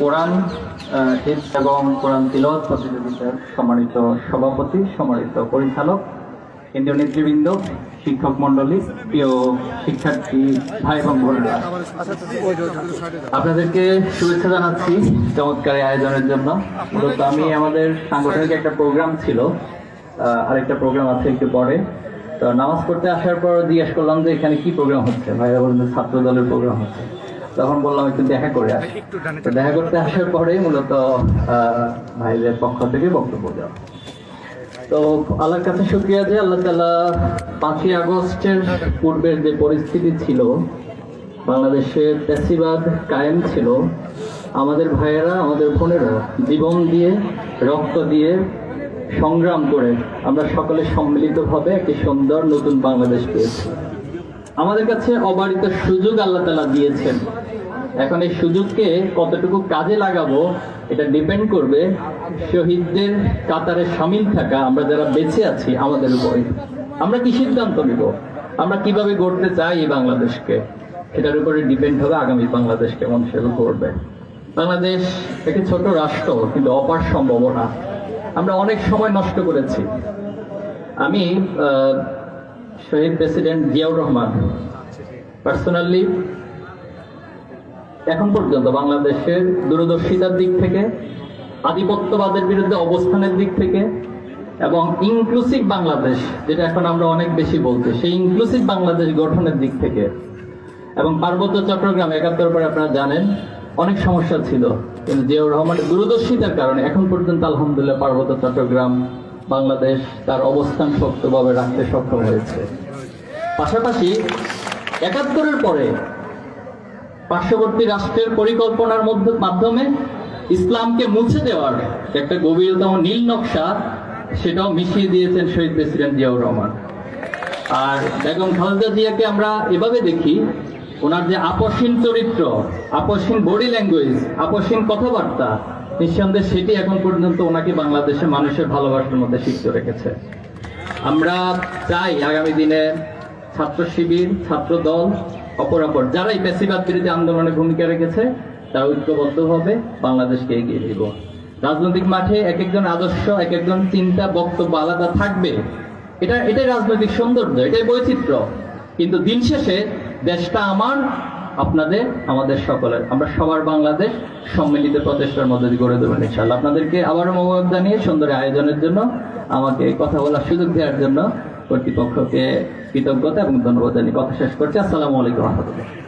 কোরআন হিফজ এবং কোরআন তিলওয়াত প্রতিযোগিতার সম্মানিত সভাপতি, সম্মানিত পরিচালক, কেন্দ্রীয় নেতৃবৃন্দ, শিক্ষক মন্ডলী প্রিয় শিক্ষার্থী, ভাই এবং বোনেরা। আপনাদেরকে শুভেচ্ছা জানাচ্ছি চমৎকার আয়োজনের জন্য। মূলত আমি আমাদের সাংগঠনিক একটা প্রোগ্রাম ছিল আরেকটা প্রোগ্রাম আছে একটু পরে। তো নামাজ পড়তে আসার পর জিজ্ঞেস করলাম যে এখানে কি প্রোগ্রাম হচ্ছে? ভাইরা বললেন ছাত্র দলের প্রোগ্রাম হচ্ছে। তখন বললাম একটু দেখা করে আসি। দেখা করতে আসার পরে মূলত ভাইদের পক্ষ থেকে বক্তব্য দেওয়া। তো আল্লাহর কাছে শুক্রিয়া যে আল্লাহ তালা পাঁচই আগস্টের পূর্বের যে পরিস্থিতি ছিল বাংলাদেশে প্যাসিবাদ কায়েম ছিল আমাদের ভাইয়েরা আমাদের বোনেরা জীবন দিয়ে রক্ত দিয়ে সংগ্রাম করে আমরা সকলে সম্মিলিতভাবে একটি সুন্দর নতুন বাংলাদেশ পেয়েছি। আমাদের কাছে অবারিত সুযোগ আল্লাহ তালা দিয়েছেন। এখন এই সুযোগকে কতটুকু কাজে লাগাবো এটা ডিপেন্ড করবে শহীদদের কাতারে সামিল থাকা, আমরা যারা বেঁচে আছি আমাদের উপরে। আমরা কি সিদ্ধান্ত নিব? আমরা কীভাবে গড়তে চাই এই বাংলাদেশকে? সেটার উপরে ডিপেন্ড হবে আগামী বাংলাদেশ কেমন সেটা করবে। বাংলাদেশ একটি ছোট রাষ্ট্র, কিন্তু অপার সম্ভাবনা। আমরা অনেক সময় নষ্ট করেছি। আমি শহীদ প্রেসিডেন্ট জিয়াউর রহমান পার্সোনালি এখন পর্যন্ত বাংলাদেশের দূরদর্শিতার দিক থেকে, আধিপত্যবাদের বিরুদ্ধে অবস্থানের দিক থেকে, এবং ইনক্লুসিভ বাংলাদেশ, যেটা এখন আমরা অনেক বেশি বলছি সেই ইনক্লুসিভ বাংলাদেশ গঠনের দিক থেকে। এবং পার্বত্য চট্টগ্রাম একাত্তর পরে আপনারা জানেন, অনেক সমস্যা ছিল। কিন্তু জিয়াউর রহমানের দূরদর্শিতার কারণে এখন পর্যন্ত আলহামদুলিল্লাহ পার্বত্য চট্টগ্রাম, বাংলাদেশ, তার অবস্থান শক্তভাবে রাখতে সক্ষম হয়েছে। পাশাপাশি একাত্তরের পরে পার্শ্ববর্তী রাষ্ট্রের পরিকল্পনার মধ্যে মাধ্যমে ইসলামকে মুছে দেওয়ার একটা গভীরতম নীল নকশা সেটাও মিশিয়ে দিয়েছেন শহীদ প্রেসিডেন্ট জিয়াউর রহমান। আর বেগম খালেদা জিয়াকে আমরা এভাবে দেখি, ওনার যে আপসীন চরিত্র, আপসীন বডি ল্যাঙ্গুয়েজ, আপসীন কথাবার্তা, নিঃসন্দেহে সেটি এখন পর্যন্ত ওনাকে বাংলাদেশের মানুষের ভালোবাসার মধ্যে শিখতে রেখেছে। আমরা চাই আগামী দিনে ছাত্র শিবির ছাত্র দল অপরাপর যারা এই পেশিবাদ বিরোধী আন্দোলনে ভূমিকা রেখেছে, তারা ঐক্যবদ্ধভাবে বাংলাদেশকে এগিয়ে দিব রাজনৈতিক মাঠে এক একজন আদর্শ এক একজন চিন্তা বক্তব্য আলাদা থাকবে। এটা, এটাই রাজনৈতিক সৌন্দর্য, এটাই বৈচিত্র্য। কিন্তু দিন শেষে দেশটা আমার, আপনাদের, আমাদের সকলের। আমরা সবার বাংলাদেশ সম্মিলিত প্রচেষ্টার মধ্যে দিয়ে গড়ে দেবেন ইনশাল্লাহ আপনাদেরকে আবারও মোবারক জানিয়ে সুন্দর আয়োজনের জন্য, আমাকে কথা বলার সুযোগ দেওয়ার জন্য কর্তৃপক্ষকে কৃতজ্ঞতা এবং ধন্যবাদ জানিয়ে কথা শেষ করছি। আসসালামু আলাইকুম রহমতুল্লাহ।